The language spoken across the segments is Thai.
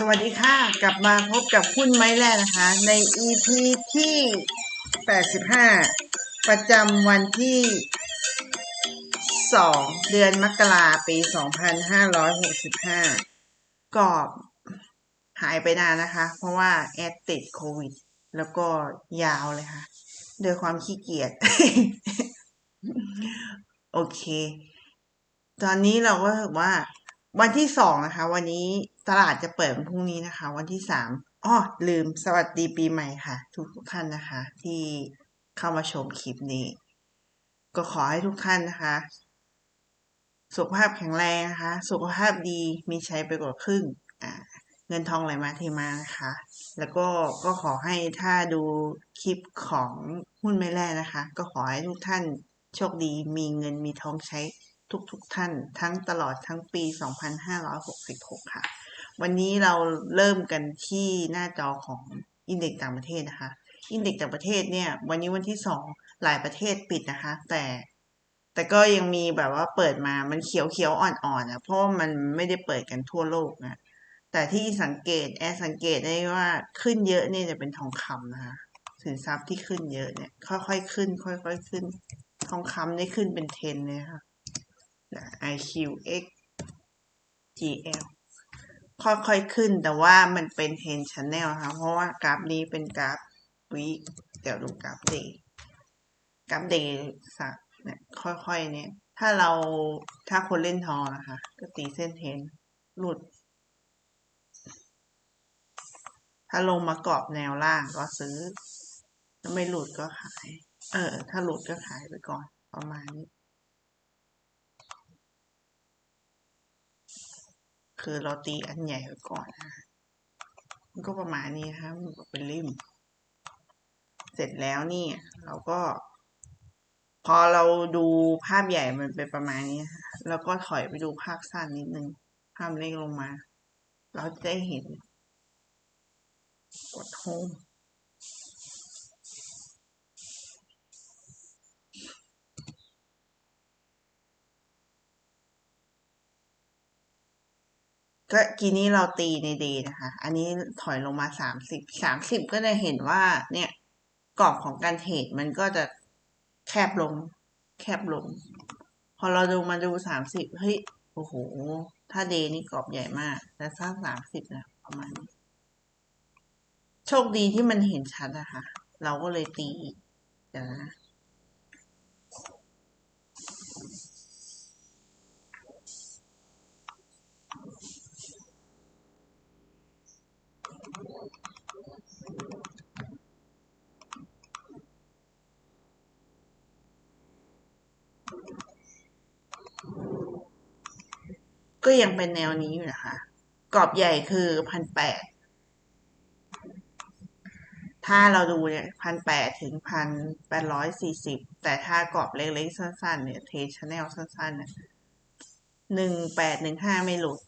สวัสดีค่ะ กลับมาพบกับหุ้นไม้แรกนะคะ ใน EP ที่ 85 ประจำวันที่ 2 เดือนมกราปี 2565ก็หายไปนานนะคะ เพราะว่าแอดติดโควิด แล้วก็ยาวเลยค่ะด้วยความขี้เกียจ โอเค ตอนนี้เราก็ถือว่า วันที่สองนะคะ วันนี้ตลาดจะเปิดพรุ่งนี้นะคะ วันที่สามอ้อลืมสวัสดีปีใหม่ค่ะ ทุกทุกท่านนะคะ ที่เข้ามาชมคลิปนี้ ก็ขอให้ทุกท่านนะคะ สุขภาพแข็งแรงนะคะ สุขภาพดีมีใช้ไปกว่าครึ่งอ่าเงินทองไหลมาเทมานะคะ แล้วก็ก็ขอให้ถ้าดูคลิปของหุ้นไม่แร่นะคะ ก็ขอให้ทุกท่านโชคดีมีเงินมีทองใช้ ทุกๆทท่านทั้งตลอดทั้งปี 2566 ค่ะ วันนี้เราเริ่มกันที่หน้าจอของอินเด็กต่างประเทศนะคะ อินเด็กต่างประเทศเนี่ยวันนี้วันที่สองหลายประเทศปิดนะคะ แต่แต่ก็ยังมีแบบว่าเปิดมามันเขียวเขียวอ่อนๆนะเพราะมันไม่ได้เปิดกันทั่วโลกนะแต่ที่สังเกตแอสังเกตได้ว่าขึ้นเยอะเนี่ยจะเป็นทองคำนะคะสินทรัพย์ที่ขึ้นเยอะเนี่ยค่อยๆขึ้น ค่อยๆขึ้น ทองคำได้ขึ้นเป็นเทนเลยค่ะ IQX GL ค่อยๆขึ้นแต่ว่ามันเป็นเทนชันแนลค่ะเพราะว่ากราฟนี้เป็นกราฟวีเดี๋ยวดูกราฟเดย์กราฟเดย์สักเนี่ยค่อยๆเนี่ย ถ้าเราถ้าคนเล่นทองนะคะ ก็ตีเส้นเทนหลุด ถ้าลงมากรอบแนวล่างก็ซื้อ ถ้าไม่หลุดก็ขาย เออ ถ้าหลุดก็ขายไปก่อนประมาณนี้ คือเราตีอันใหญ่ไว้ก่อนนะมันก็ประมาณนี้นะคะมันเป็นริม เสร็จแล้วนี่ เราก็ พอเราดูภาพใหญ่มันเป็นประมาณนี้นะะแล้วก็ถอยไปดูภาพสั้นนิดนึง ภาพเล็กลงมา เราจะได้เห็นกดโฮม ก็กีนี้เราตีในเดย์นะคะ อันนี้ถอยลงมาสามสิบสามสิบก็จะเห็นว่า เนี่ยกรอบของการเทรดมันก็จะแคบลง แคบลง พอเราดูมาดูสามสิบเฮ้ย โอ้โห ถ้าเดย์นี่กรอบใหญ่มาก แต่ถ้าสามสิบนะประมาณนี้ โชคดีที่มันเห็นชัดนะคะ เราก็เลยตีอีกเดี๋ยวนะ ก็ยังเป็นแนวนี้อยู่นะคะ กรอบใหญ่คือพันแปดถ้าเราดูเนี่ยพันแปดถึงพันแปดร้อยสี่สิบแต่ถ้ากรอบเล็กๆ สั้นๆ เนี่ย เทชแนลสั้นๆเนี่ยหนึ่งแปดหนึ่งห้าไม่หลุด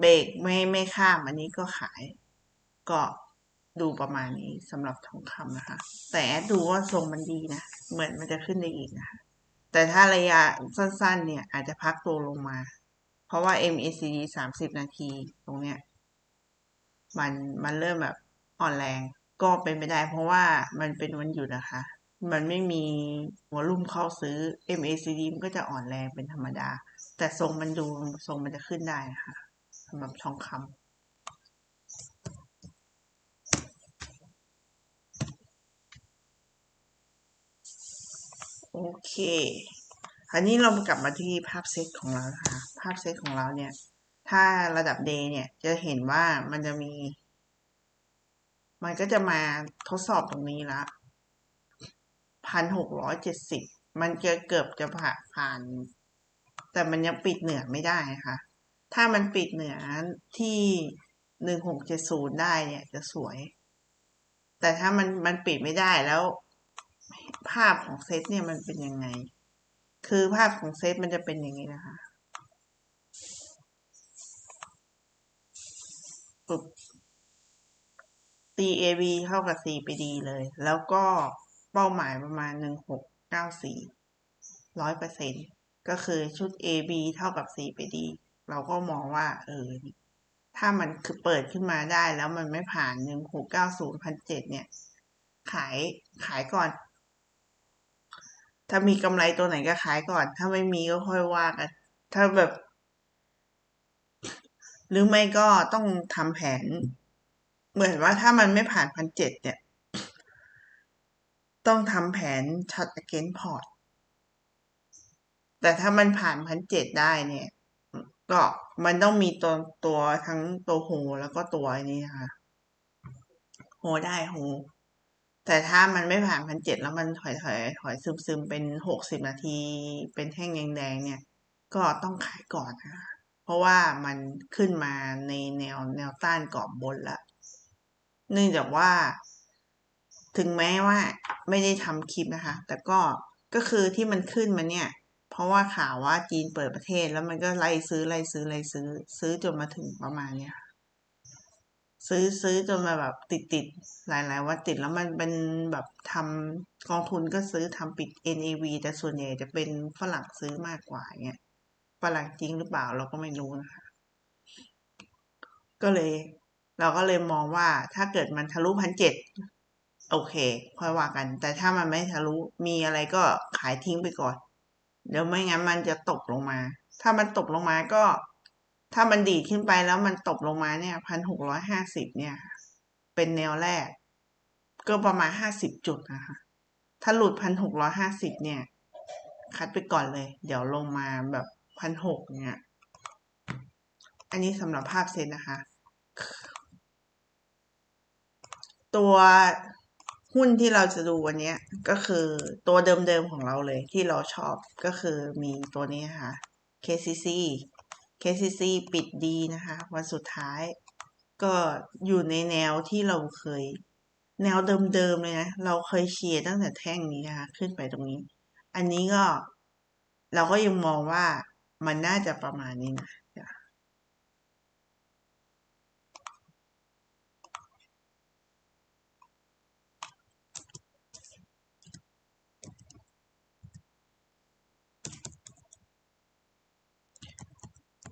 เบรกไม่ไม่ข้ามอันนี้ก็ขาย ก็ดูประมาณนี้สำหรับทองคำนะคะ แต่ดดูว่าทรงมันดีนะ เหมือนมันจะขึ้นได้อีกนะคะแต่ถ้าระยะสั้นๆ เนี่ยอาจจะพักตัวลงมา เพราะว่า MACD สามสิบนาทีตรงเนี้ย มันมันเริ่มแบบอ่อนแรงก็เป็นไปได้เพราะว่ามันเป็นวันหยุดนะคะ มันไม่มีวอลุ่มเข้าซื้อ MACD มันก็จะอ่อนแรงเป็นธรรมดา แต่ทรงมันดูทรงมันจะขึ้นได้นะคะสำหรับทองคำโอเค คราวนี้เรากลับมาที่ภาพเซตของเรานะคะภาพเซตของเราเนี่ย ถ้าระดับ day เนี่ยจะเห็นว่ามันจะมี มันก็จะมาทดสอบตรงนี้ละพันหกร้อยเจ็ดสิบมันจะเกือบจะผ่าผ่าน แต่มันยังปิดเหนือไม่ได้นะคะถ้ามันปิดเหนือที่หนึ่งหกเจ็ดศูนย์ได้เนี่ยจะสวย แต่ถ้ามันมันปิดไม่ได้แล้ว ภาพของเซตเนี่ยมันเป็นยังไง คือภาพของเซตมันจะเป็นอย่างนี้นะคะปุ๊บ TAB เท่ากับ C ไปดีเลย แล้วก็เป้าหมายประมาณหนึ่งหกเก้าสี่ร้อยเปอร์เซ็นก็คือชุด AB เท่ากับ C ไปดี เราก็มองว่า เออ ถ้ามันคือเปิดขึ้นมาได้แล้วมันไม่ผ่านหนึ่งหกเก้าศูนย์พันเจ็ดเนี่ย ขายขายก่อน ถ้ามีกำไรตัวไหนก็ขายก่อน ถ้าไม่มีก็ค่อยว่ากัน ถ้าแบบ หรือไม่ก็ต้องทำแผน เหมือนว่าถ้ามันไม่ผ่านพันเจ็ดเนี่ย ต้องทำแผนช็อต against port แต่ถ้ามันผ่านพันเจ็ดได้เนี่ย ก็มันต้องมีตัวตัวทั้งตัวโฮแล้วก็ตัวนี้นะคะโฮได้โฮ แต่ถ้ามันไม่ผ่านพันเจ็ดแล้วมันถอยถอยถอยซึมซึมเป็นหกสิบนาที เป็นแท่งแดงๆเนี่ย ก็ต้องขายก่อนนะคะเพราะว่ามันขึ้นมาในแนวแนวต้านกรอบบนล้วเนื่องจากว่า ถึงแม้ว่าไม่ได้ทำคลิปนะคะ แต่ก็ก็คือที่มันขึ้นมาเนี่ย เพราะว่าข่าวว่าจีนเปิดประเทศแล้วมันก็ไล่ซื้อไล่ซื้อไล่ซื้อ ซื้อจนมาถึงประมาณเนี้ย ซื้อซื้อจนมาแบบติดติดหลายหลายวันติดแล้วมันเป็นแบบทำกองทุนก็ซื้อทำปิด NAV แต่ส่วนใหญ่จะเป็นฝรั่งซื้อมากกว่าเงี้ยฝรั่งจริงหรือเปล่าเราก็ไม่รู้นะคะ ก็เลย เราก็เลยมองว่าถ้าเกิดมันทะลุพันเจ็ดโอเค ค่อยว่ากัน แต่ถ้ามันไม่ทะลุมีอะไรก็ขายทิ้งไปก่อน เดี๋ยวไม่งั้นมันจะตกลงมา ถ้ามันตกลงมาก็ ถ้ามันดีดขึ้นไปแล้วมันตกลงมาเนี่ยพันหกร้อยห้าสิบเนี่ย เป็นแนวแรก ก็ประมาณห้าสิบจุดนะคะ ถ้าหลุดพันหกร้อยห้าสิบเนี่ย คัดไปก่อนเลย เดี๋ยวลงมาแบบพันหกเนี่ย อันนี้สำหรับภาพเซตนะคะ ตัวหุ้นที่เราจะดูวันนี้ก็คือตัวเดิมๆของเราเลยที่เราชอบก็คือมีตัวนี้นะคะ KCC KCC ปิดดีนะคะ วันสุดท้าย ก็อยู่ในแนวที่เราเคย แนวเดิมๆเลยนะ เราเคยเชียร์ตั้งแต่แท่งนี้นะคะ ขึ้นไปตรงนี้ อันนี้ก็เราก็ยังมองว่ามันน่าจะประมาณนี้นะ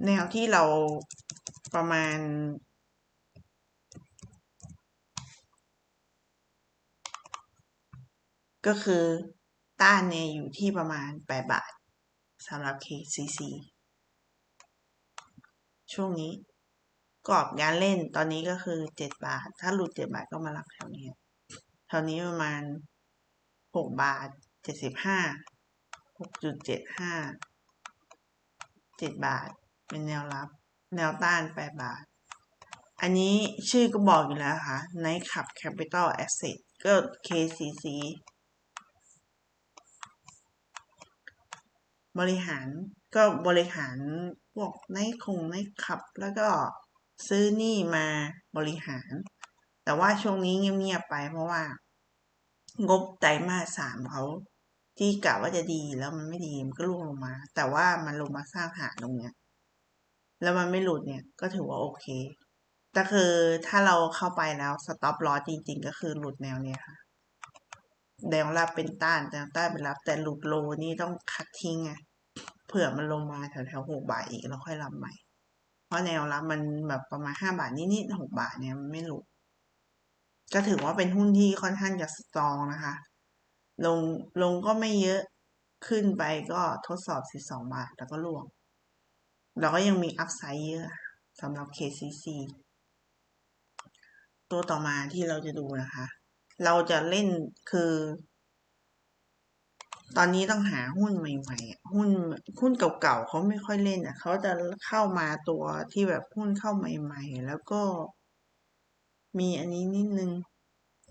แนวที่เราประมาณ ก็คือต้านเนี่ยอยู่ที่ประมาณ 8 บาทสำหรับ KCC ช่วงนี้กรอบการเล่นตอนนี้ก็คือ 7 บาท ถ้าหลุด 7 บาทก็มารับแถวนี้แถวนี้ประมาณ 6 บาท 75 6.75 7 บาท เป็นแนวรับ แนวต้าน 8 บาท อันนี้ชื่อก็บอกอยู่แล้วค่ะในขับ Capital Asset ก็ KCC บริหารก็บริหารพวกในคงในขับ แล้วก็ซื้อนี่มาบริหาร แต่ว่าช่วงนี้เงียบๆไปเพราะว่า งบไตรมาสสามเขาที่กะว่าจะดีแล้วมันไม่ดีมันก็ร่วงลงมา แต่ว่ามันลงมาสร้างฐานตรงเนี้ย แล้วมันไม่หลุดเนี่ยก็ถือว่าโอเค แต่คือถ้าเราเข้าไปแล้วสต็อปลอสจริง ๆ ก็คือหลุดแนวเนี้ยค่ะ แนวรับเป็นต้านแนวต้านเป็นรับ แต่หลุดโลนี่ต้องคัดทิ้งไงเผื่อมันลงมาแถวแถวหกบาทอีกแล้วค่อยรับใหม่ เพราะแนวรับมันแบบประมาณห้าบาทนิดๆหกบาทเนี่ยมันไม่หลุดก็ถือว่าเป็นหุ้นที่ค่อนข้างจะสตรองนะคะ ลงลงก็ไม่เยอะขึ้นไปก็ทดสอบสิบสองบาทแล้วก็ล่วง เราก็ยังมีอัพไซด์เยอะสำหรับ KCC ตัวต่อมาที่เราจะดูนะคะ เราจะเล่นคือ ตอนนี้ต้องหาหุ้นใหม่ๆ หุ้นหุ้นเก่าๆเขาไม่ค่อยเล่นอะเขาจะเข้ามาตัวที่แบบหุ้นเข้าใหม่ ๆ แล้วก็มีอันนี้นิดนึง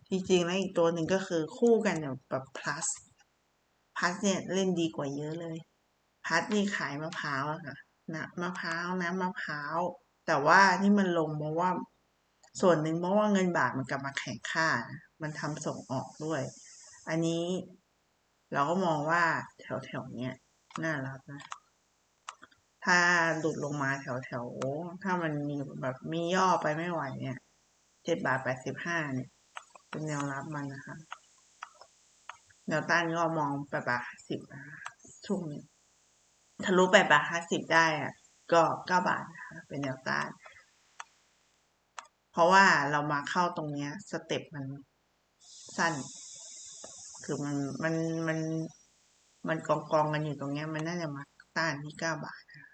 จริงๆแล้วอีกตัวหนึ่งก็คือคู่กันแบบ plus plus เนี่ยเล่นดีกว่าเยอะเลย plus นี่ขายมะพร้าวอะค่ะ นะมะพร้าวนะมะพร้าว แต่ว่าที่มันลงเพราะว่า ส่วนหนึ่งเพราะว่าเงินบาทมันกลับมาแข็งค่า มันทำส่งออกด้วย อันนี้เราก็มองว่าแถวแถวเนี้ยน่ารับนะ ถ้าหลุดลงมาแถวแถวถ้ามันมีแบบมีย่อไปไม่ไหวเนี่ยเจ็ดบาทแปดสิบห้าเนี่ย เป็นแนวรับมันนะคะแนวต้านก็มองแปดบาทสิบนะช่วงนี้ ทะลุแปดบาทห้าสิบได้อะก็เก้าบาทนะคะเป็นแนวต้าน เพราะว่าเรามาเข้าตรงเนี้ยสเต็ปมันสั้น คือมันมันมันมันกองกองกันอยู่ตรงเนี้ยมันน่าจะมาต้านที่เก้าบาทนะ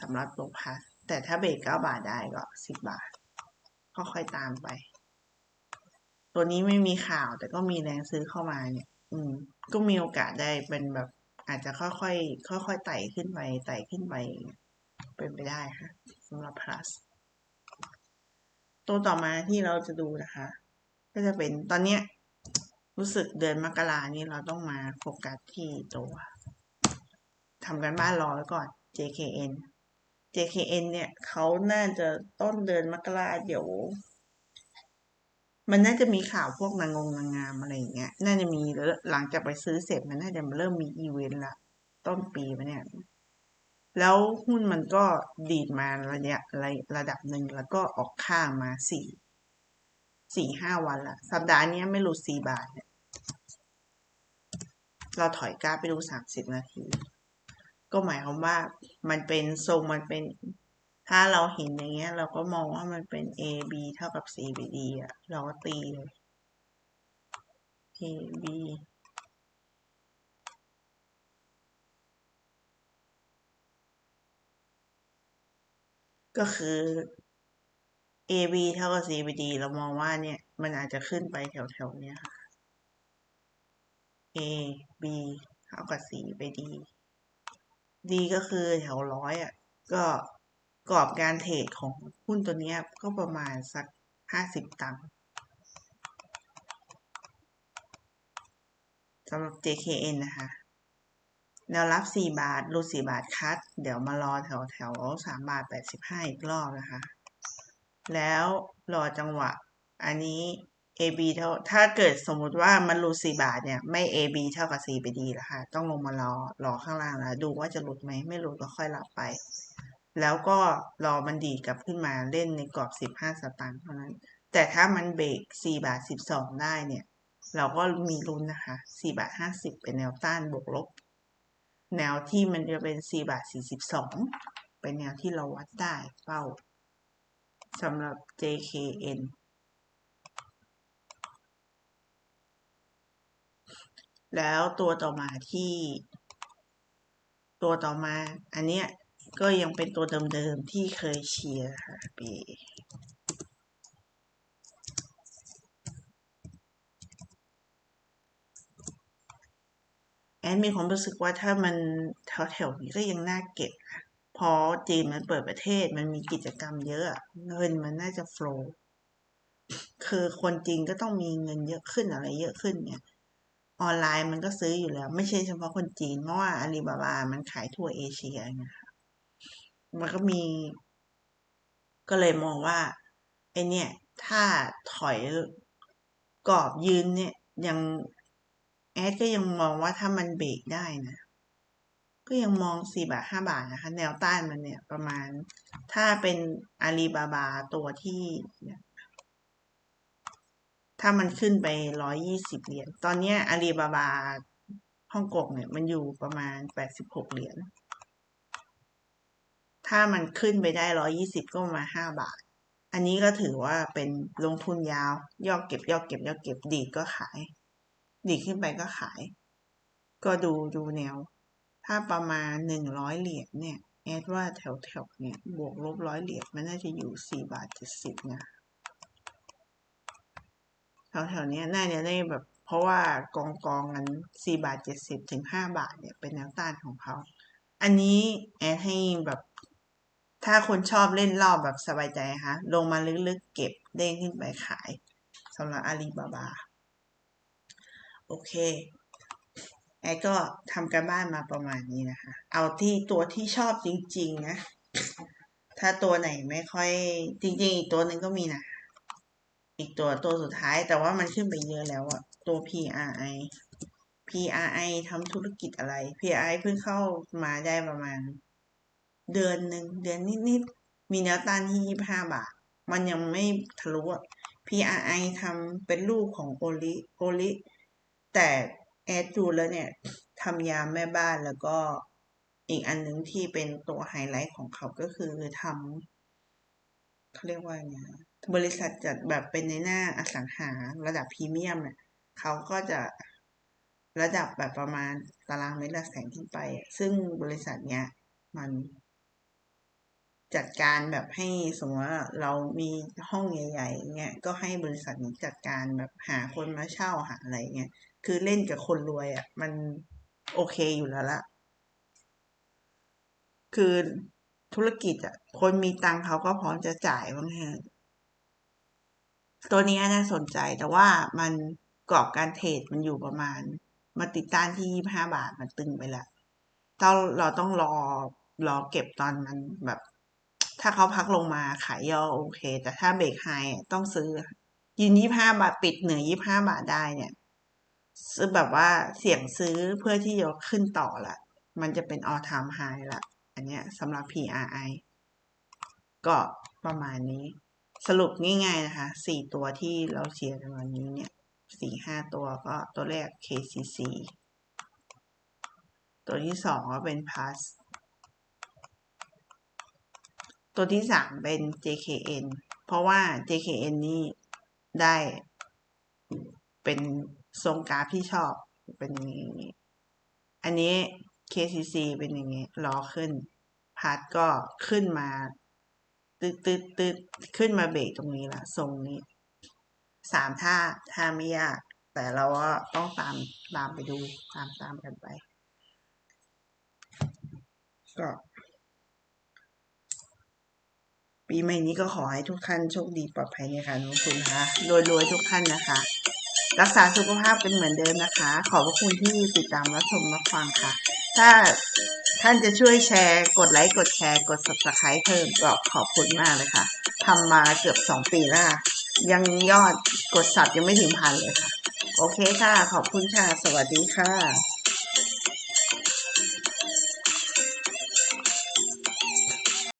สำหรับตัวพัสแต่ถ้าเบรกเก้าบาทได้ก็สิบบาท ก็ค่อยตามไป ตัวนี้ไม่มีข่าวแต่ก็มีแรงซื้อเข้ามาเนี่ย อืม ก็มีโอกาสได้เป็นแบบ อาจจะค่อยๆ ค่อยๆ ไต่ขึ้นไป ไต่ขึ้นไป เป็นไปได้ค่ะสำหรับ plus ตัวต่อมาที่เราจะดูนะคะ ก็จะเป็นตอนเนี้ยรู้สึกเดือนมกรานี้เราต้องมาโฟกัสที่ตัวทำกันบ้านรอไว้ก่อน JKN JKN เนี่ยเขาน่าจะต้นเดือนมกราเดี๋ยว มันน่าจะมีข่าวพวกนางงนางงามอะไรอย่างเงี้ย น่าจะมีแล้วหลังจากไปซื้อเสร็จมันน่าจะเริ่มมีอีเวนต์ละต้นปีมาเนี่ย แล้วหุ้นมันก็ดีดมาระยะระระดับหนึ่งแล้วก็ออกข้างมาสี่สี่ห้าวันละสัปดาห์นี้ไม่หลุดสี่บาทเนี่ยเราถอยกราฟไปดูสามสิบนาที ก็หมายความว่ามันเป็นทรงมันเป็น ถ้าเราเห็นอย่างเงี้ย เราก็มองว่ามันเป็น A B เท่ากับ C B D อะ เราก็ตีเลย A B ก็คือ AB เท่ากับ CBD เรามองว่าเนี่ย มันอาจจะขึ้นไปแถวๆเนี้ยค่ะ A B เท่ากับ C ไป D D ก็คือแถวร้อยอะ ก็ กรอบการเทรดของหุ้นตัวนี้ก็ประมาณสักห้าสิบตังค์สำหรับ JKN นะคะ แนวรับ 4 บาทรูด4บาทคัด เดี๋ยวมารอแถวแถว3บาท 85 อีกรอบนะคะ แล้วรอจังหวะ อันนี้ AB เท่า ถ้าเกิดสมมุติว่ามันรูด4บาทเนี่ย ไม่ AB เท่ากับ CBD แล้วค่ะ ต้องลงมารอ รอข้างล่างแล้ว ดูว่าจะหลุดไหม ไม่หลุดก็ค่อยรับไป แล้วก็รอมันดีดกลับขึ้นมาเล่นในกรอบ 15 สตางค์เท่านั้น แต่ถ้ามันเบรก4บาท 12 ได้เนี่ย เราก็มีลุ้นนะคะ4บาท 50 เป็นแนวต้านบวกลบ แนวที่มันจะเป็น4บาท 42 เป็นแนวที่เราวัดได้เป้าสำหรับ JKN แล้วตัวต่อมาที่ ตัวต่อมาอันเนี้ย ก็ยังเป็นตัวเดิมๆที่เคยเชียร์ค่ะปีแอนมีความรู้สึกว่าถ้ามันแถวๆนี้ก็ยังน่าเก็บค่ะพอจีนมันเปิดประเทศมันมีกิจกรรมเยอะเงินมันน่าจะโฟล์คือคนจีนก็ต้องมีเงินเยอะขึ้นอะไรเยอะขึ้นเนี่ยออนไลน์มันก็ซื้ออยู่แล้ว ไม่ใช่เฉพาะคนจีนเพราะว่าอาลีบาบามันขายทั่วเอเชียไงคะ มันก็มี ก็เลยมองว่าไอเนี่ย ถ้าถอยกรอบยืนเนี่ย ยังแอดก็ยังมองว่าถ้ามันเบรกได้นะ ก็ยังมองสี่บาทห้าบาทนะคะ แนวต้านมันเนี่ยประมาณ ถ้าเป็นอาลีบาบาตัวที่ถ้ามันขึ้นไปร้อยยี่สิบเหรียญ ตอนนี้อาลีบาบาฮ่องกงเนี่ย มันอยู่ประมาณแปดสิบหกเหรียญ ถ้ามันขึ้นไปได้ร้อยี่สิบก็มาห้าบาท อันนี้ก็ถือว่าเป็นลงทุนยาวย่อเก็บย่อเก็บย่อเก็บดีก็ขาย ดีขึ้นไปก็ขาย ก็ดูดูแนว ถ้าประมาณหนึ่งร้อยเหรียญเนี่ยแอดว่าแถวแถวเนี่ยบวกลบร้อยเหรียญมันน่าจะอยู่สี่บาทเจ็ดสิบนะแถวแถวเนี้ยน่าจะได้แบบเพราะว่ากองกองกันสี่บาทเจ็ดสิบถึงห้าบาทเนี่ยเป็นแนวต้านของเขา อันนี้แอดให้แบบ ถ้าคนชอบเล่นรอบแบบสบายใจคะลงมาลึกๆเก็บเด้งขึ้นไปขายสำหรับอาลีบาบา โอเคแอดก็ทำการบ้านมาประมาณนี้นะคะ เอาที่ตัวที่ชอบจริง ๆ นะ ถ้าตัวไหนไม่ค่อยจริง ๆ อีกตัวหนึ่งก็มีนะอีกตัวตัวสุดท้ายแต่ว่ามันขึ้นไปเยอะแล้วอะตัว PRI PRI ทำธุรกิจอะไร PRI เพิ่งเข้ามาได้ประมาณ เดือนหนึ่งเดือนนิดๆมีแนวต้านที่ยี่ห้าบาท มันยังไม่ทะลุอะ PRI ทำเป็นลูกของโอลิโอลิแต่แอดดูแล้วเนี่ยทำยามแม่บ้านแล้วก็อีกอันหนึ่งที่เป็นตัวไฮไลท์ของเขาก็คือทำเขาเรียกว่าไงบริษัทจัดแบบเป็นในหน้าอสังหาระดับพรีเมียมเนี่ยเขาก็จะระดับแบบประมาณตารางเมตรละแสนขึ้นไป ซึ่งบริษัทเนี้ยมัน จัดการแบบให้สมมติว่าเรามีห้องใหญ่ๆเงี้ยก็ให้บริษัทนี้จัดการแบบหาคนมาเช่าหาอะไรเงี้ยคือเล่นกับคนรวยอะ มันโอเคอยู่แล้วละคือธุรกิจอะ คนมีตังค์เขาก็พร้อมจะจ่ายบ้างฮะตัวนี้น่าสนใจแต่ว่ามันกรอบการเทรดมันอยู่ประมาณ มาติดต้านที่ยี่ห้าบาทมันตึงไปแล้วเราเราต้องรอรอเก็บตอนมันแบบ ถ้าเขาพักลงมาขายย่อโอเค แต่ถ้าเบรกไฮต้องซื้อ ยืนยี่ห้าบาทปิดเหนือยี่ห้าบาทได้เนี่ยซื้อแบบว่าเสี่ยงซื้อเพื่อที่จะขึ้นต่อละ มันจะเป็น all time high ละอันเนี้ยสำหรับ PRI ก็ประมาณนี้ สรุปง่ายๆนะคะสี่ตัวที่เราเชียร์ในวันนี้เนี่ยสี่ห้าตัวก็ตัวแรก KCC ตัวที่สองก็เป็น Plus ตัวที่สามเป็น JKN เพราะว่า JKN นี่ได้เป็นทรงกราฟที่ชอบเป็นอย่างนี้ อันนี้ KCC เป็นอย่างนี้รอขึ้นพัดก็ขึ้นมาตึ๊ดตึ๊ดตึ๊ดขึ้นมาเบรกตรงนี้ละทรงนี้สามท่าท่าไม่ยาก แต่เราก็ต้องตามตามไปดูตามตามกันไป ก็ ปีใหม่นี้ก็ขอให้ทุกท่านโชคดีปลอดภัยในการลงทุนนะคะรวยๆทุกท่านนะคะ รักษาสุขภาพเป็นเหมือนเดิมนะคะ ขอบพระคุณที่ติดตามรับชมรับฟังค่ะ ถ้าท่านจะช่วยแชร์ กดไลค์กดแชร์กด subscribe เพิ่มก็ขอบคุณมากเลยค่ะทำมาเกือบสองปีแล้วยังยอดกดสับยังไม่ถึงพันเลยค่ะ โอเคค่ะ ขอบคุณค่ะ สวัสดีค่ะ